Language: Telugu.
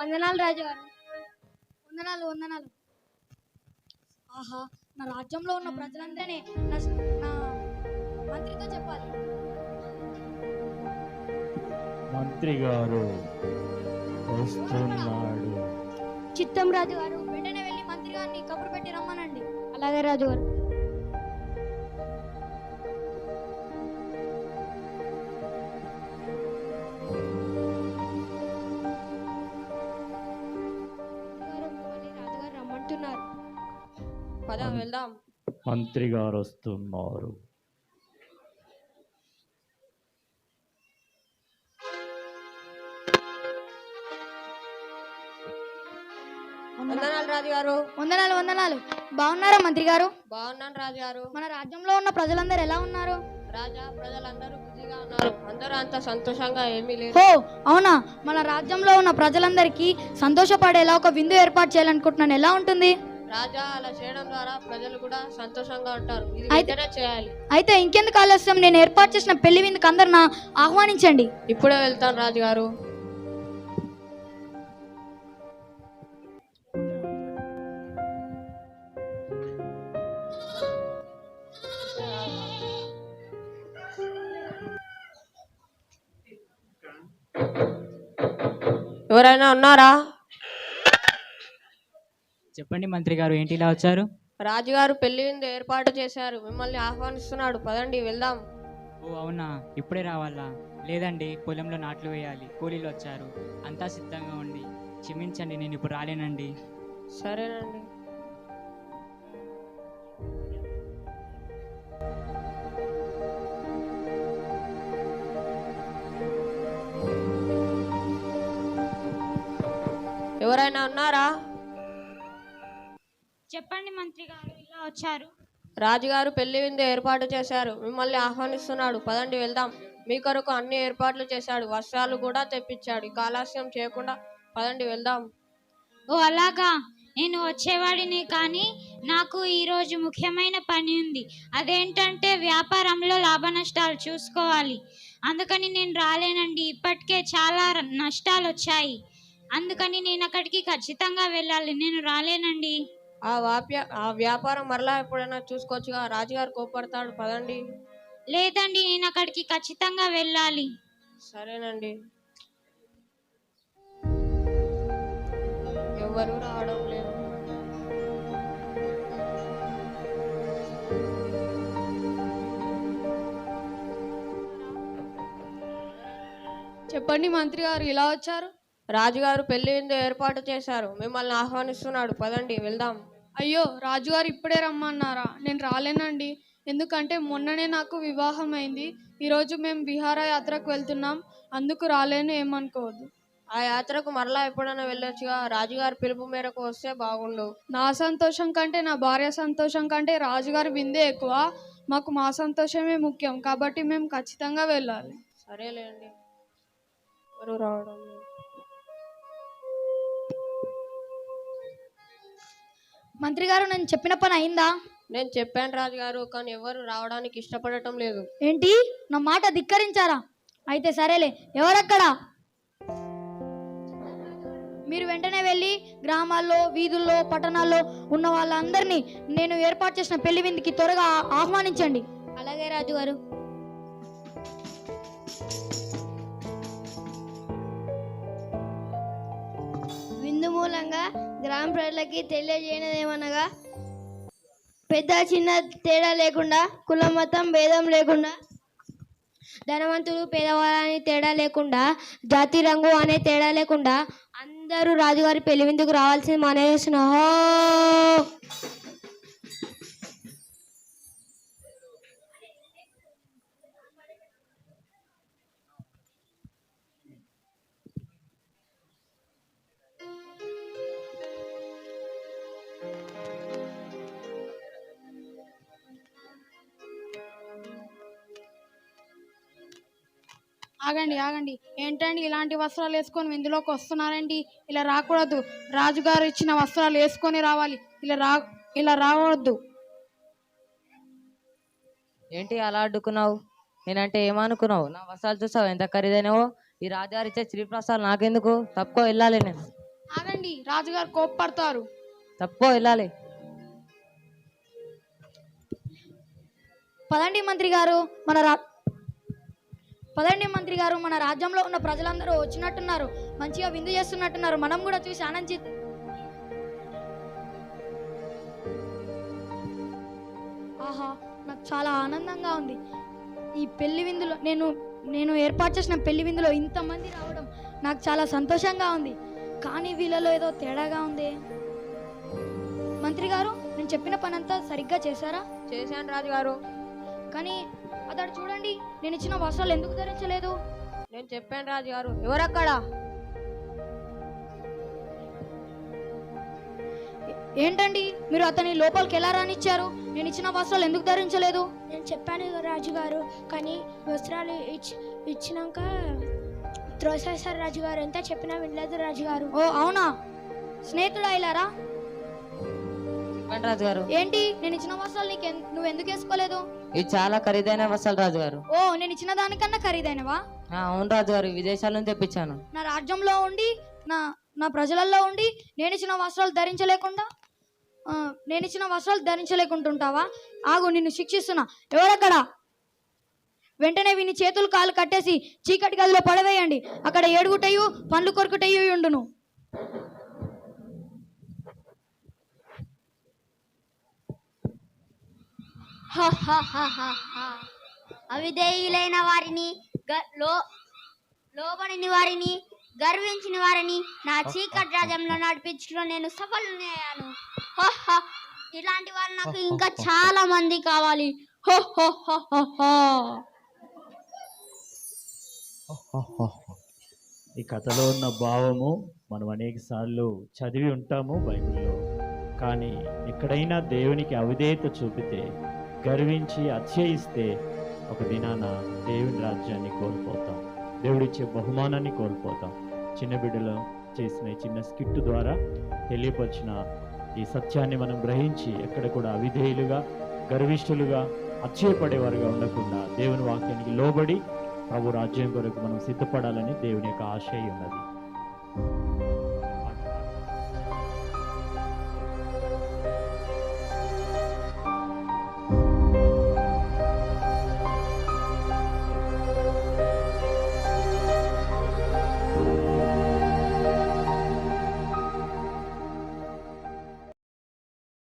వందనాలు రాజుగారు. వందనాలు వందనాలు. ఆహా నా రాజ్యంలో ఉన్న ప్రజలందరినీ నా మంత్రితో చెప్పాలి. మంత్రి గారు వస్తున్నాడు. చిత్తం రాజు గారు వెంటనే వెళ్ళి మంత్రి గారిని కబురు పెట్టి రమ్మనండి. అలాగే రాజు గారు పద వెళ్దాం. మంత్రి గారు వస్తున్నారు వందనాలు. రాజుగారు. వందనాలు వందనాలు. బాగున్నారా మంత్రి గారు బాగున్నాను రాజుగారు. మన రాజ్యంలో ఉన్న ప్రజలందరూ ఎలా ఉన్నారు? రాజా ప్రజలందరూ బిజీగా ఉన్నారు. అందరూ అంత సంతోషంగా ఏమీ లేదు. హో అవునా? మన రాజ్యంలో ఉన్న ప్రజలందరికీ సంతోషపడేలా ఒక విందు ఏర్పాటు చేయాలనుకుంటున్నాను. ఎలా ఉంటుంది? రాజా అలా చేయడం ద్వారా ప్రజలు కూడా సంతోషంగా ఉంటారు. ఇది అయితే- వెంటనే చేయాలి. అయితే ఇంకెందుకు ఆలస్యం? నేను ఏర్పాటు చేసిన పెళ్ళి విందుకు అందరు నా ఆహ్వానించండి. ఇప్పుడే వెళ్తాను రాజుగారు. ఎవరైనా ఉన్నారా? చెప్పండి మంత్రి గారు ఏంటి ఇలా వచ్చారు? రాజుగారు పెళ్ళి విందు ఏర్పాటు చేశారు. మిమ్మల్ని ఆహ్వానిస్తున్నాడు. పదండి వెళ్దాం. ఓ అవునా? ఇప్పుడే రావాలా? లేదండి పొలంలో నాట్లు వేయాలి. కూలీలు వచ్చారు. అంతా సిద్ధంగా ఉండి. క్షమించండి నేను ఇప్పుడు రాలేనండి. సరేనండి. ఎవరైనా ఉన్నారా? చెప్పండి మంత్రి గారు ఇలా వచ్చారు. రాజుగారు పెళ్ళి విందు ఏర్పాటు చేశారు. మిమ్మల్ని ఆహ్వానిస్తున్నాడు. పదండి వెళ్దాం. మీ కొరకు అన్ని ఏర్పాట్లు చేశాడు. వస్త్రాలు కూడా తెప్పించాడు. ఇక ఆలస్యం చేయకుండా పదండి వెళ్దాం. ఓ అలాగా. నేను వచ్చేవాడిని కానీ నాకు ఈరోజు ముఖ్యమైన పని ఉంది. అదేంటంటే వ్యాపారంలో లాభ నష్టాలు చూసుకోవాలి. అందుకని నేను రాలేనండి. ఇప్పటికే చాలా నష్టాలు వచ్చాయి. అందుకని నేను అక్కడికి ఖచ్చితంగా వెళ్ళాలి. నేను రాలేనండి. ఆ వాప్య ఆ వ్యాపారం మరలా ఎప్పుడైనా చూసుకోవచ్చుగా? రాజుగారు కోపడతాడు పదండి. లేదండి నేను అక్కడికి ఖచ్చితంగా వెళ్ళాలి. సరేనండి. ఎవరు రావడం లేదు. చెప్పండి మంత్రి గారు ఇలా వచ్చారు? రాజుగారు పెళ్ళి విందు ఏర్పాటు చేశారు. మిమ్మల్ని ఆహ్వానిస్తున్నాడు. పదండి వెళ్దాం. అయ్యో రాజుగారు ఇప్పుడే రమ్మన్నారా? నేను రాలేనండి. ఎందుకంటే మొన్ననే నాకు వివాహం అయింది ఈరోజు మేము విహారయాత్రకు వెళ్తున్నాం. అందుకు రాలేను ఏమనుకోవద్దు. ఆ యాత్రకు మరలా ఎప్పుడైనా వెళ్ళొచ్చుగా? రాజుగారి పిలుపు మేరకు వస్తే బాగుండు. నా సంతోషం కంటే నా భార్య సంతోషం కంటే రాజుగారి విందే ఎక్కువ. మాకు మా సంతోషమే ముఖ్యం. కాబట్టి మేము ఖచ్చితంగా వెళ్ళాలి. సరేలేండి. రావడం మంత్రి గారు నేను చెప్పిన పని అయిందా? నేను చెప్పాను రాజుగారు కానీ ఎవరు రావడానికి ఇష్టపడటం లేదు. ఏంటి? నా మాట ధిక్కరించారా? అయితే సరేలే ఎవరక్కడ? మీరు వెంటనే వెళ్ళి గ్రామాల్లో వీధుల్లో పట్టణాల్లో ఉన్న వాళ్ళందరినీ నేను ఏర్పాటు చేసిన పెళ్ళి విందుకి త్వరగా ఆహ్వానించండి. అలాగే రాజు గారు గ్రామ ప్రజలకి తెలియజేయనదేమనగా పెద్ద చిన్న తేడా లేకుండా కుల మతం భేదం లేకుండా ధనవంతుడు పేదవాళ్ళని తేడా లేకుండా జాతి రంగు అనే తేడా లేకుండా అందరూ రాజుగారి పెళ్ళి విందుకు రావాల్సింది మనవేస్తున్నా ఆగండి ఆగండి. ఏంటండి ఇలాంటి వస్త్రాలు వేసుకొని విందులోకి వస్తున్నారండి? ఇలా రాకూడదు. రాజుగారు ఇచ్చిన వస్త్రాలు వేసుకొని రావాలి. ఇలా రా ఇలా రావద్దు. ఏంటి అలా అడ్డుకున్నావు? నేనంటే ఏమనుకున్నావు? నా వస్త్రాలు చూసావు? ఎంత ఖరీదైనవో? ఈ రాజుగారు ఇచ్చే శ్రీప్రసాద్ నాకెందుకు? తప్పుకో వెళ్ళాలి నేను. ఆగండి. రాజుగారు కోప్పడతారు. తప్పుకో వెళ్ళాలి. పదండి మంత్రి గారు. మన రా పదండి మంత్రి గారు మన రాజ్యంలో ఉన్న ప్రజలందరూ వచ్చినట్టున్నారు మంచిగా విందు చేస్తున్నట్టున్నారు. మనం కూడా చూసి ఆనంది. ఆహా నాకు చాలా ఆనందంగా ఉంది. ఈ పెళ్ళి విందులో నేను నేను ఏర్పాటు చేసిన పెళ్ళి విందులో ఇంతమంది రావడం నాకు చాలా సంతోషంగా ఉంది. కానీ వీళ్ళలో ఏదో తేడాగా ఉంది. మంత్రి గారు నేను చెప్పిన పని అంతా సరిగ్గా చేశారా? చేశాను రాజుగారు. కానీ అతడు చూడండి నేను ఇచ్చిన వస్త్రాలు ఎందుకు ధరించలేదు? నేను చెప్పాను రాజుగారు ఎవరక్కడ? ఏ- ఏంటండి మీరు అతని లోపలికి ఎలా రానిచ్చారు? నేను ఇచ్చిన వస్త్రాలు ఎందుకు ధరించలేదు? నేను చెప్పాను రాజుగారు కానీ వస్త్రాలు ఇచ్చి ఇచ్చినాక త్రోసేశారు రాజుగారు ఎంత చెప్పినా వినలేదు రాజుగారు ఓ అవునా? స్నేహితుడా చెప్పండి రాజుగారు ఏంటి? నేను ఇచ్చిన వస్త్రాలు నీకు ఎన్- నువ్వు ఎందుకు వేసుకోలేదు? ఇది చాలా ఖరీదైన వస్త్రాలు రాజుగారు ఓ నేను ఇచ్చిన దానికన్నా ఖరీదైనవా? ఆ, అవును రాజుగారు విదేశాల నుంచి తెప్పించాను. నా రాజ్యంలో ఉండి నా నా ప్రజలలో ఉండి నేను ఇచ్చిన వస్త్రాలు ధరించలేకుండా ఆ, నేను ఇచ్చిన వస్త్రాలు ధరించలేకుంటుంటావా? ఆగు నిన్ను శిక్షిస్తున్నా. ఎవరక్కడ? వెంటనే విని చేతులు కాలు కట్టేసి చీకటి గదిలో పడవేయండి. అక్కడ ఏడుగుటయు పండ్లు కొరుకుటయు ఉండును. అవిధేయులైన వారిని లోబడిన వారిని గర్వించిన వారిని నా చీకటి రాజ్యంలో నడిపించడం నేను హో. ఇలాంటి వారు నాకు ఇంకా చాలా మంది కావాలి హో హో హో హో హో. ఈ కథలో ఉన్న భావము మనం అనేక సార్లు చదివి ఉంటాము బైబిల్లో కానీ ఎక్కడైనా దేవునికి అవిధేయత చూపితే గర్వించి అత్యయిస్తే ఒక దినాన దేవుని రాజ్యాన్ని కోల్పోతాం. దేవుడిచ్చే బహుమానాన్ని కోల్పోతాం. చిన్న బిడ్డలు చేసిన ఈ చిన్న స్కిట్ ద్వారా తెలియపరిచిన ఈ సత్యాన్ని మనం గ్రహించి ఎక్కడ కూడా అవిధేయులుగా గర్విష్ఠులుగా అచ్చయపడేవారుగా ఉండకుండా దేవుని వాక్యానికి లోబడి ప్రభు రాజ్యం కొరకు మనం సిద్ధపడాలని దేవుని యొక్క ఆశయం ఉన్నది.